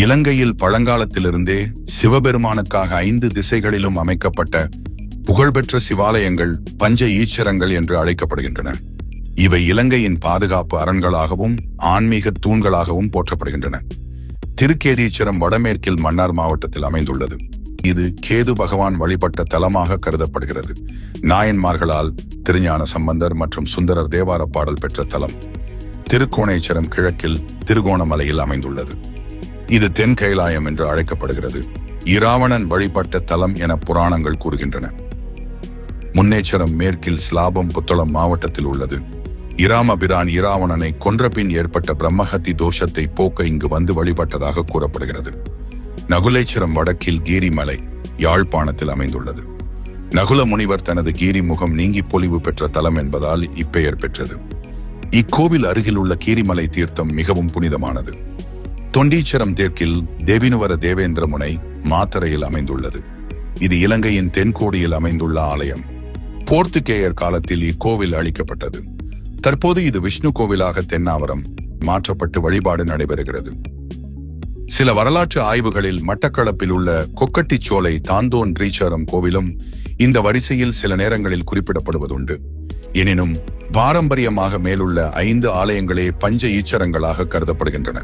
இலங்கையில் பழங்காலத்திலிருந்தே சிவபெருமானுக்காக ஐந்து திசைகளிலும் அமைக்கப்பட்ட புகழ்பெற்ற சிவாலயங்கள் பஞ்ச ஈச்சரங்கள் என்று அழைக்கப்படுகின்றன. இவை இலங்கையின் பாதுகாப்பு அரண்களாகவும் ஆன்மீக தூண்களாகவும் போற்றப்படுகின்றன. திருக்கேதீச்சரம் வடமேற்கில் மன்னார் மாவட்டத்தில் அமைந்துள்ளது. இது கேது பகவான் வழிபட்ட தலமாக கருதப்படுகிறது. நாயன்மார்களால் திருஞான சம்பந்தர் மற்றும் சுந்தரர் தேவார பாடல் பெற்ற தலம் திருக்கோணேச்சரம் கிழக்கில் திருகோணமலையில் அமைந்துள்ளது. இது தென் கைலாயம் என்று அழைக்கப்படுகிறது. இராவணன் வழிபட்ட தலம் என புராணங்கள் கூறுகின்றன. முன்னேச்சரம் மேற்கில் ஸ்லாபம் புத்தளம் மாவட்டத்தில் உள்ளது. இராமபிரான் இராவணனை கொன்றபின் ஏற்பட்ட பிரம்மஹத்தி தோஷத்தை போக்க இங்கு வந்து வழிபட்டதாக கூறப்படுகிறது. நகுலேச்சரம் வடக்கில் கீரிமலை யாழ்ப்பாணத்தில் அமைந்துள்ளது. நகுல முனிவர் தனது கீரி முகம் நீங்கி பொலிவு பெற்ற தலம் என்பதால் இப்பெயர் பெற்றது. இக்கோவில் அருகில் உள்ள கீரிமலை தீர்த்தம் மிகவும் புனிதமானது. தொண்டீச்சரம் தெற்கில் தேவினுவர தேவேந்திர முனை மாத்தரையில் அமைந்துள்ளது. இது இலங்கையின் தென்கோடியில் அமைந்துள்ள ஆலயம். போர்த்துகேயர் காலத்தில் இக்கோவில் அளிக்கப்பட்டது தற்போது இது விஷ்ணு கோவிலாக தென்னாவரம் மாற்றப்பட்டு வழிபாடு நடைபெறுகிறது. சில வரலாற்று ஆய்வுகளில் மட்டக்களப்பில் உள்ள கொக்கட்டிச்சோலை தாந்தோன் ரீச்சரம் கோவிலும் இந்த வரிசையில் சில நேரங்களில் குறிப்பிடப்படுவதுண்டு. எனினும் பாரம்பரியமாக மேலுள்ள ஐந்து ஆலயங்களே பஞ்ச ஈச்சரங்களாக கருதப்படுகின்றன.